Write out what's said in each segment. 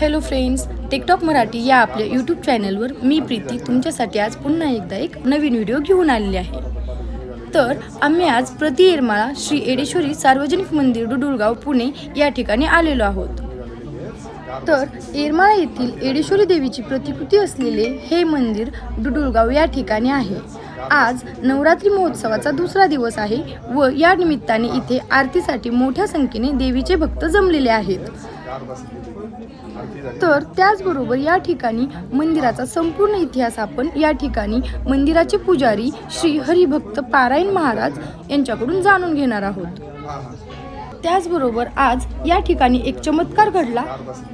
Hello friends TikTok Marathi या आपल्या YouTube चॅनलवर मी प्रीती तुमच्यासाठी आज पुन्हा एकदा एक नवीन व्हिडिओ घेऊन आलेली आहे. तर आम्ही आज प्रति येरमाळा श्री एडेश्वरी सार्वजनिक मंदिर डुडुळगाव पुणे या ठिकाणी आलेलो आहोत. तर येरमाळा येथील एडेश्वरी देवीची प्रतिकृती असलेले हे मंदिर डुडुळगाव या ठिकाणी आहे. आज नवरात्री महोत्सवाचा दुसरा दिवस आहे व या निमित्ताने इथे आरतीसाठी मोठ्या संख्येने देवीचे भक्त जमलेले आहेत. तर त्याचबरोबर या ठिकाणी मंदिराचा संपूर्ण इतिहास आपण या ठिकाणी मंदिराचे पुजारी श्री हरिभक्त पारायण महाराज यांच्याकडून जाणून घेणार आहोत. त्याचबरोबर आज या ठिकाणी एक चमत्कार घडला.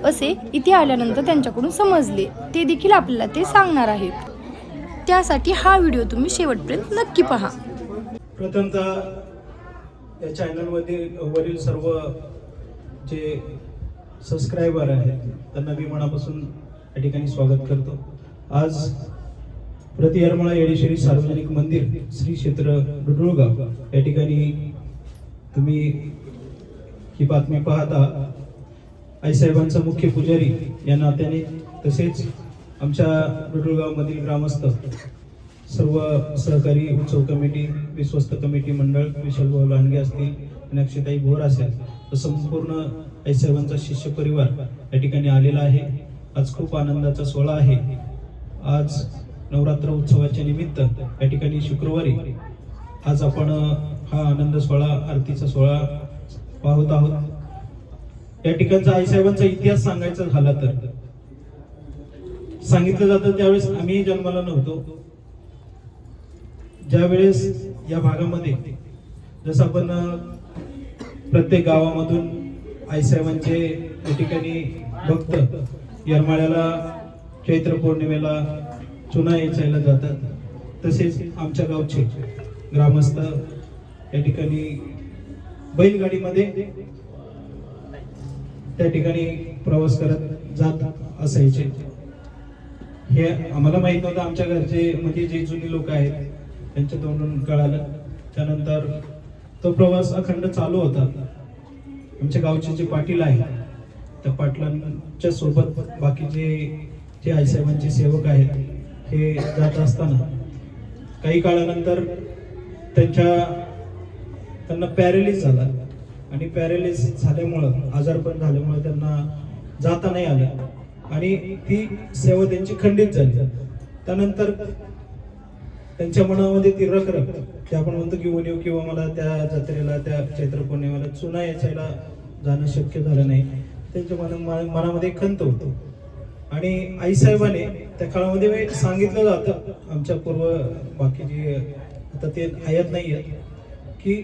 असे इथे आल्यानंतर त्यांच्याकडून समजले. ते देखील आपल्याला ते सांगणार आहेत. त्यासाठी हा व्हिडिओ तुम्ही शेवटपर्यंत नक्की पहा. प्रथमतः या चॅनलमध्ये वरील सर्व जे सबस्क्रायबर आहेत त्यांना मी मनापासून या ठिकाणी स्वागत करतो. आज प्रति येडेश्वरी सार्वजनिक मंदिर श्री क्षेत्र डुडुळगाव या ठिकाणी तुम्ही ही बातमी पाहता. आईसाहेबांचा मुख्य पुजारी या नात्याने तसेच आमच्या डुडुळगावमधील ग्रामस्थ सर्व सहकारी उत्सव कमिटी विश्वस्त कमिटी मंडळ विशालभाऊ लांडगे असतील आणि अक्षताई भोर असेल संपूर्ण आईसाहेबांचा शिष्य परिवार या ठिकाणी आलेला आहे. आज खूप आनंदाचा सोहळा आहे. आज नवरात्र उत्सवाच्या निमित्त या ठिकाणी शुक्रवारी आज आपण हा आनंद सोहळा आरतीचा सोहळा पाहत आहोत. या ठिकाणचा आईसाहेबांचा इतिहास सांगायचा झाला तर. सांगितलं जातं त्यावेळेस आम्ही जन्माला नव्हतो. ज्यावेळेस या भागामध्ये जसं आपण प्रत्येक गावामधून आईसाहेबांचे या ठिकाणी भक्त यरमाळ्याला चैत्र पौर्णिमेला चुना यायला जातात. तसेच आमच्या गावचे ग्रामस्थ या ठिकाणी बैलगाडीमध्ये त्या ठिकाणी प्रवास करत जात असायचे. हे आम्हाला माहीत नव्हतं आमच्या घरचे म्हणजे जे जुनी लोक आहेत त्यांच्या तोंडून कळालं. त्यानंतर तो प्रवास अखंड चालू होता. आमच्या गावचे जे पाटील आहे त्या पाटलांच्या सोबत बाकीचे जे आईसाहेबांचे सेवक आहेत हे जात असताना काही काळानंतर त्यांच्या त्यांना पॅरेलिस झाला. आणि पॅरेलिस झाल्यामुळं आजारपण झाल्यामुळं त्यांना जाता नाही आलं. आणि ती सेवा त्यांची खंडित झाली. त्यानंतर त्यांच्या मनामध्ये ती रखरख ते आपण म्हणतो की उणीव किंवा मला त्या जत्रेला त्या चैत्र पौर्णिमेला चुना याचायला जाणं शक्य झालं नाही. त्यांच्या मना मनामध्ये खंत होतो. आणि आईसाहेबाने त्या काळामध्ये सांगितलं जातं आमच्या पूर्व बाकीचे आता ते हयात नाही आहेत की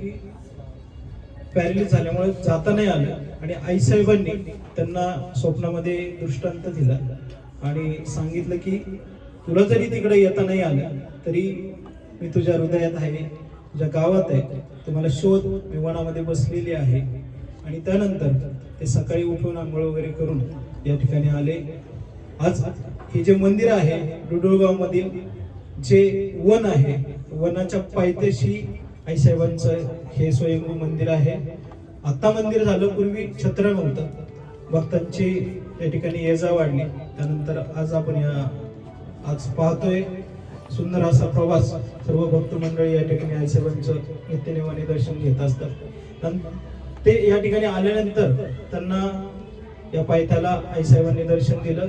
पॅरेलिस झाल्यामुळे जाता नाही आलं. आणि आईसाहेबांनी त्यांना स्वप्नामध्ये दृष्टांत दिला आणि सांगितलं की तुला जरी तिकडे येता नाही आलं तरी मी तुझ्या हृदयात आहे. ज्या गावात आहे. तुम्हाला शोध. मी वनामध्ये बसलेली आहे. आणि त्यानंतर ते सकाळी उठून आंघोळ वगैरे करून या ठिकाणी आले. आज हे जे मंदिर आहे डुडुळगावमधील जे वन आहे वनाच्या पायथ्याशी आईसाहेबांचं हे स्वयंभू मंदिर आहे. आत्ता मंदिर झालं पूर्वी छत्र नव्हतं. भक्तांची या ठिकाणी ये जा वाढली. त्यानंतर आज आपण या आज पाहतोय. सुंदर असा प्रवास सर्व भक्त मंडळी या ठिकाणी आईसाहेबांचं नित्यनेवाने दर्शन घेत असतात. ते या ठिकाणी आल्यानंतर त्यांना या पायथ्याला आईसाहेबांनी दर्शन दिलं.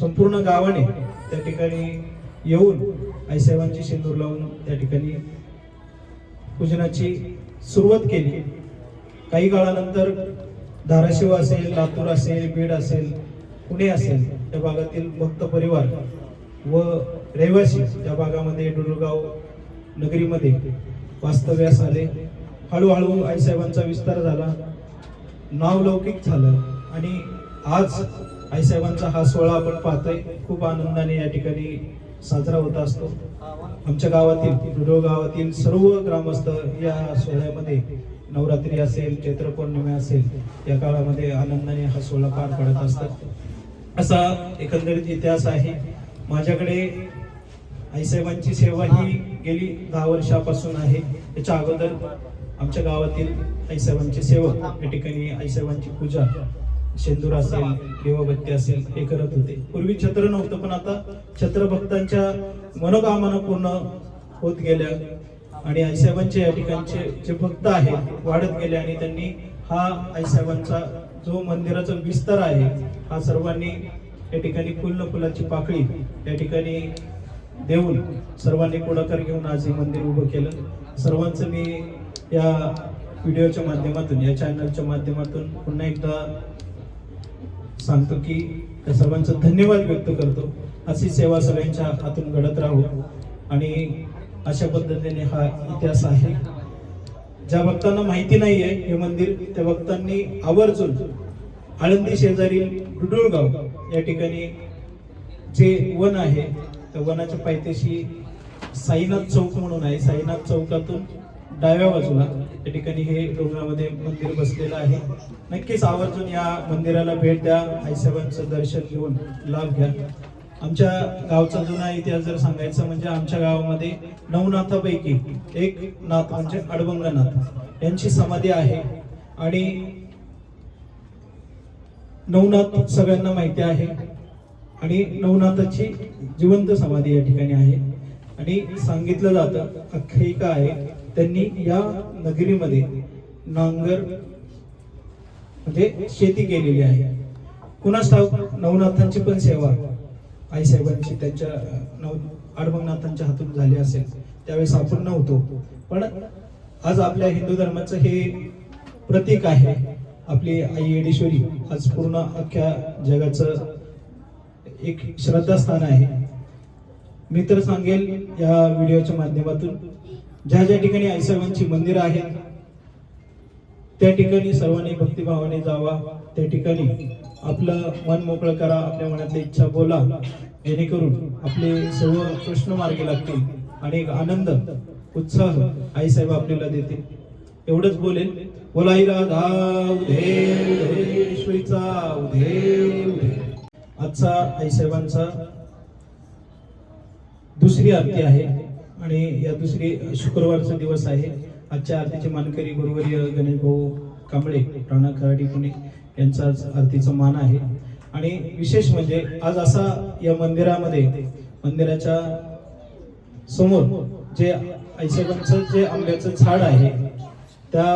संपूर्ण गावाने त्या ठिकाणी येऊन आईसाहेबांची सिंदूर लावून त्या ठिकाणी पूजनाची सुरुवात केली. काही काळानंतर धाराशिव असेल लातूर असेल बीड असेल पुणे असेल त्या भागातील भक्त परिवार व रहिवासी त्या भागामध्ये डुडुळगाव नगरीमध्ये वास्तव्यास आले हळूहळू आईसाहेबांचा विस्तार झाला नावलौकिक झालं आणि आज आईसाहेबांचा हा सोहळा आपण पाहतोय. खूप आनंदाने या ठिकाणी साजरा होत असतो. आमच्या गावातील डुडो गावातील सर्व ग्रामस्थ या सोहळ्यामध्ये नवरात्री असेल चैत्र पौर्णिमा असेल या काळामध्ये आनंदाने हा सोहळा पार पडत असतात. असा एकंदरीत इतिहास आहे. माझ्याकडे आईसाहेबांची सेवा ही गेली दहा वर्षापासून आहे. त्याच्या अगोदर आमच्या गावातील आईसाहेबांची सेवा या ठिकाणी आईसाहेबांची पूजा शेंदूर असेल देवबत्ती असेल हे करत होते. पूर्वी छत्र नव्हतं पण आता छत्र भक्तांच्या मनोकामना पूर्ण होत गेल्या आणि आईसाहेबांचे या ठिकाणचे जे भक्त आहेत वाढत गेले आणि त्यांनी हा आईसाहेबांचा जो मंदिराचा विस्तार आहे हा सर्वांनी या ठिकाणी फुल फुलाची पाकळी या ठिकाणी देऊन सर्वांनी पुढाकार घेऊन आज हे मंदिर उभं केलं. सर्वांचं मी या व्हिडिओच्या माध्यमातून या चॅनलच्या माध्यमातून पुन्हा एकदा सांगतो की त्या सर्वांचं धन्यवाद व्यक्त करतो. अशी सेवा सगळ्यांच्या हातून घडत राहू आणि अशा पद्धतीने हा इतिहास आहे. ज्या भक्तांना माहिती नाहीये हे मंदिर त्या भक्तांनी आवर्जून आळंदी शेजारील डुडुळगाव या ठिकाणी जे वन आहे त्या वनाच्या पायथ्याशी साईनाथ चौक म्हणून आहे. साईनाथ चौकातून डाव्या बाजूला या ठिकाणी हे डोंगरामध्ये मंदिर बसलेलं आहे. नक्कीच आवर्जून या मंदिराला भेट द्या. आईसाहेबांचं दर्शन घेऊन लाभ घ्या. आमच्या गावचा जुना इतिहास जर सांगायचा म्हणजे आमच्या गावामध्ये नवनाथापैकी एक नाथ म्हणजे अडबंगनाथ. यांची समाधी आहे. आणि नवनाथ सगळ्यांना माहिती आहे. आणि नवनाथाची जिवंत समाधी या ठिकाणी आहे. आणि सांगितलं जातं आख्यायिका आहे. त्यांनी या नगरीमध्ये नांगर म्हणजे शेती केलेली आहे. कुणास ठाऊक? नवनाथांची पण सेवा. आईसाहेबांची त्यांच्या नव आडमंगनाथांच्या हातून झाली असेल. त्यावेळेस आपण नव्हतो. पण आज आपल्या हिंदू धर्माचं हे प्रतीक आहे. आपली आई येडेश्वरी आज पूर्ण अख्ख्या जगाचं एक श्रद्धास्थान आहे. मी तर सांगेल या व्हिडिओच्या माध्यमातून ज्या ज्या ठिकाणी आईसाहेबांची मंदिरं आहेत त्या ठिकाणी सर्वांनी भक्तिभावाने जावा त्या ठिकाणी आपलं मन मोकळं करा आपल्या मनातली इच्छा बोला जेणेकरून आपले सर्व प्रश्न मार्गी लागतील आणि एक आनंद उत्साह आईसाहेब आपल्याला देतील. एवढंच बोलेल बोला राधा उधे उधेश्वरीचा उधे उधे. आजचा आईसाहेबांचा दुसरी आरती आहे आणि या दुसरी शुक्रवारचा दिवस आहे. आजच्या आरतीचे मानकरी गुरुवर्य गणेश भाऊ कांबळे राणा खराडी पुणे यांचा आज आरतीचा मान आहे. आणि विशेष म्हणजे आज असा या मंदिरामध्ये मंदिराच्या समोर जे आईसाहेबांचं जे आंब्याचं झाड आहे त्या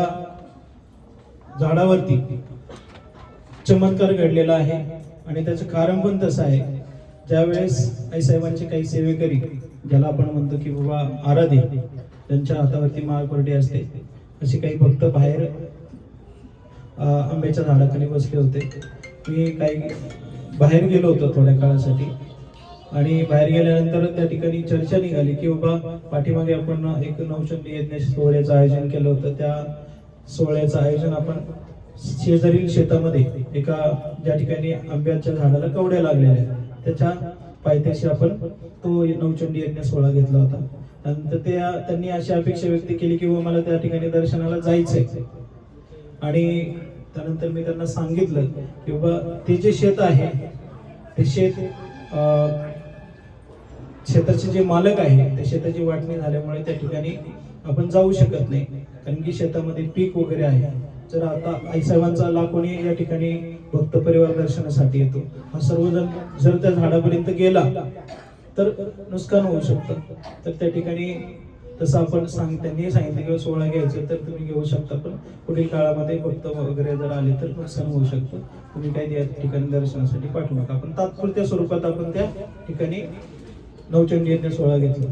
झाडावरती चमत्कार घडलेला आहे आणि त्याचं कारण पण तसं आहे. ज्यावेळेस आईसाहेबांचे काही सेवेकरी ज्याला आपण म्हणतो की बाबा आराधे त्यांच्या हातावरती माळपरडी असते. असे काही भक्त बाहेर आंब्याच्या झाडाखाली बसले होते. मी काही बाहेर गेलो होतो थोड्या काळासाठी. आणि बाहेर गेल्यानंतर त्या ठिकाणी चर्चा निघाली की बाबा पाठीमागे आपण एक नवचंडी यज्ञ सोहळ्याचं आयोजन केलं होतं. त्या सोहळ्याचं आयोजन आपण शेजारील शेतामध्ये एका ज्या ठिकाणी आंब्याच्या झाडाला कवड्या लागलेल्या आहेत त्याच्या पायथ्याशी आपण तो नवचंडी यज्ञ सोहळा घेतला होता. नंतर त्या त्यांनी अशी अपेक्षा व्यक्त केली की बाबा मला त्या ठिकाणी दर्शनाला जायचंय. आणि त्यानंतर मी त्यांना सांगितलं की बाबा ते जे शेत आहे ते शेत शेताचे जे मालक आहे त्या शेताची वाटणी झाल्यामुळे त्या ठिकाणी आपण जाऊ शकत नाही. कारण की शेतामध्ये पीक वगैरे आहे. जर आता आईसाहेबांचा लाखोणी या ठिकाणी भक्त परिवार दर्शनासाठी येतो. हा सर्वजण जर त्या झाडापर्यंत गेला तर नुकसान होऊ शकतं. तर त्या ठिकाणी तसं आपण सांग त्यांनी सांगितलं किंवा सोहळा घ्यायचं तर तुम्ही घेऊ शकता. पण पुढील काळामध्ये भक्त वगैरे जर आले तर नुकसान होऊ शकतं. तुम्ही काही त्या ठिकाणी दर्शनासाठी पाठवू नका. आपण तात्पुरत्या स्वरूपात आपण त्या ठिकाणी नवचंडी यज्ञ सोहळा घेतला.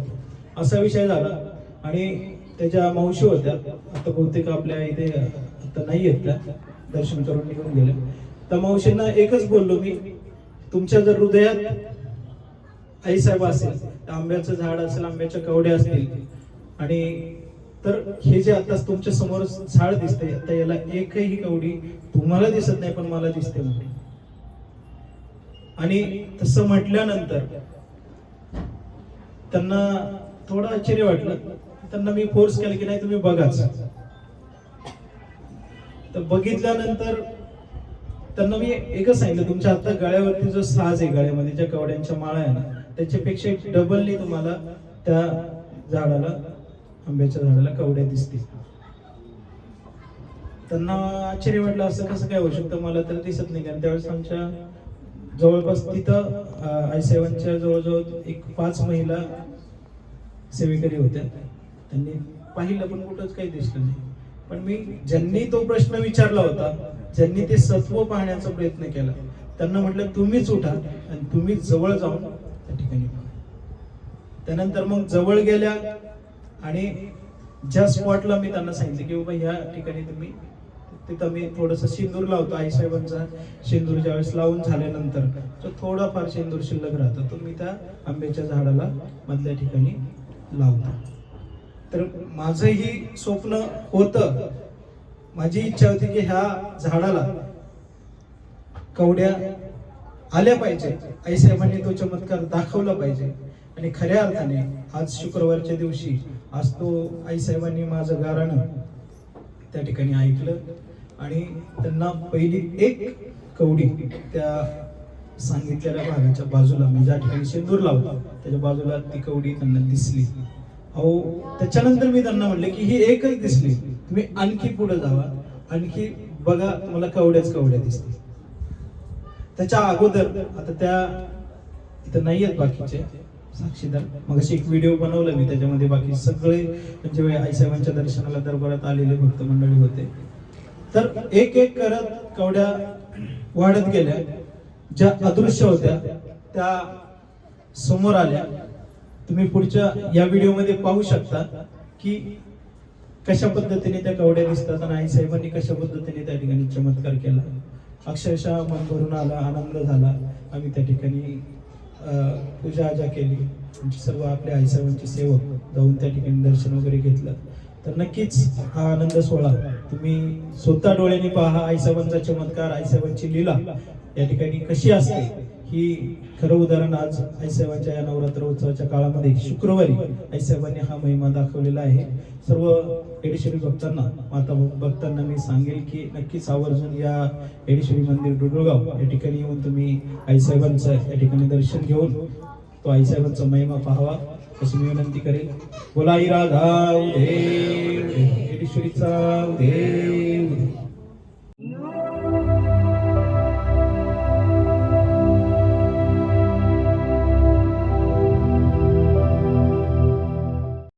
असा विषय झाला. आणि त्याच्या मावशी होत्या. आता बहुतेक आपल्या इथे आता नाही आहेत त्या. दर्शन करून निघून गेल्या त्या मावशींना एकच बोललो मी तुमच्या जर हृदयात आईसाहेब असेल तर आंब्याचं झाड असेल आंब्याच्या कवड्या असतील आणि तर हे जे आता तुमच्यासमोर झाड दिसते आता याला एकही कवडी तुम्हाला दिसत नाही पण मला दिसते म्हणते आणि तसं म्हटल्यानंतर त्यांना थोडं आश्चर्य वाटलं. त्यांना मी फोर्स केलं की नाही तुम्ही बघाच. तर बघितल्यानंतर त्यांना मी एकच सांगितलं तुमच्या आता गळ्यावरती जो साज आहे गळ्यामध्ये ज्या कवड्यांच्या माळा आहे ना त्याच्यापेक्षा डबलनी तुम्हाला त्या झाडाला आंब्याच्या झाडाला कवड्या दिसतील. त्यांना आश्चर्य वाटलं असं कसं काय होऊ शकतं? मला तर दिसत नाही कारण त्यावेळेस आमच्या जवळपास तिथं आय सेवनच्या जवळजवळ एक पाच महिला सेवेकरी होत्या. त्यांनी पाहिलं पण कुठंच काही दिसलं नाही. पण मी ज्यांनी तो प्रश्न विचारला होता ज्यांनी ते सत्व पाहण्याचा प्रयत्न केला त्यांना म्हटलं तुम्हीच उठा आणि तुम्ही जवळ जाऊन त्या ठिकाणी पहा. त्यानंतर मग जवळ गेल्या आणि ज्या स्पॉटला मी त्यांना सांगितलं की बाबा ह्या ठिकाणी तुम्ही तिथं मी थोडस सिंदूर लावतो आईसाहेबांचा शेंदूर ज्यावेळेस लावून झाल्यानंतर तो थोडाफार शेंदूर शिल्लक राहतो. तो मी त्या आंब्याच्या झाडाला मधल्या ठिकाणी लावतो. तर माझंही स्वप्न होतं. माझी इच्छा होती की ह्या झाडाला कवड्या आल्या पाहिजे. आईसाहेबांनी तो चमत्कार दाखवला पाहिजे. आणि खऱ्या अर्थाने आज शुक्रवारच्या दिवशी आज तो आईसाहेबांनी माझं गाराणं त्या ठिकाणी ऐकलं. आणि त्यांना पहिली एक कवडी त्या सांगितलेल्या भागाच्या बाजूला मी ज्या ठिकाणी शेंदूर लावला त्याच्या बाजूला ती कवडी त्यांना दिसली. अहो त्याच्यानंतर मी त्यांना म्हटलं की ही एकच दिसली. तुम्ही आणखी पुढे जावा. आणखी बघा तुम्हाला कवड्याच कवड्या दिसतील. त्याच्या अगोदर आता त्या इथं नाही आहेत बाकीचे साक्षीदार. मग एक व्हिडिओ बनवला मी त्याच्यामध्ये बाकी सगळे म्हणजे आईसाहेबांच्या दर्शनाला दरबारात आलेले भक्त मंडळी होते. तर एक एक करत कवड्या वाढत गेल्या. ज्या अदृश्य होत्या त्या समोर आल्या. तुम्ही पुढच्या या व्हिडिओमध्ये पाहू शकता की कशा पद्धतीने त्या कवड्या दिसतात आणि आईसाहेबांनी कशा पद्धतीने त्या ठिकाणी चमत्कार केला. अक्षरशः मन भरून आला आनंद झाला. आम्ही त्या ठिकाणी पूजा आजा केली. सर्व आपल्या आईसाहेबांचे सेवक जाऊन त्या ठिकाणी दर्शन वगैरे घेतलं. तर नक्कीच हा आनंद सोहळा तुम्ही स्वतः डोळ्याने पहा आईसाहेबांचा चमत्कार आईसाहेबांची लीला या ठिकाणी कशी असते ही खरं उदाहरण आज आईसाहेबांच्या या नवरात्र उत्सवाच्या काळामध्ये शुक्रवारी आईसाहेबांनी हा महिमा दाखवलेला आहे. सर्व एडेश्वरी भक्तांना माता भक्तांना मी सांगेल की नक्कीच आवर्जून या एडेश्वरी मंदिर डुडुळगाव या ठिकाणी येऊन तुम्ही आईसाहेबांचं या ठिकाणी दर्शन घेऊन तो आईसाहेबांचा महिमा पाहावा. अशी मी विनंती करेल बोलाई राधा उदे एडेश्वरीचा उदे उदे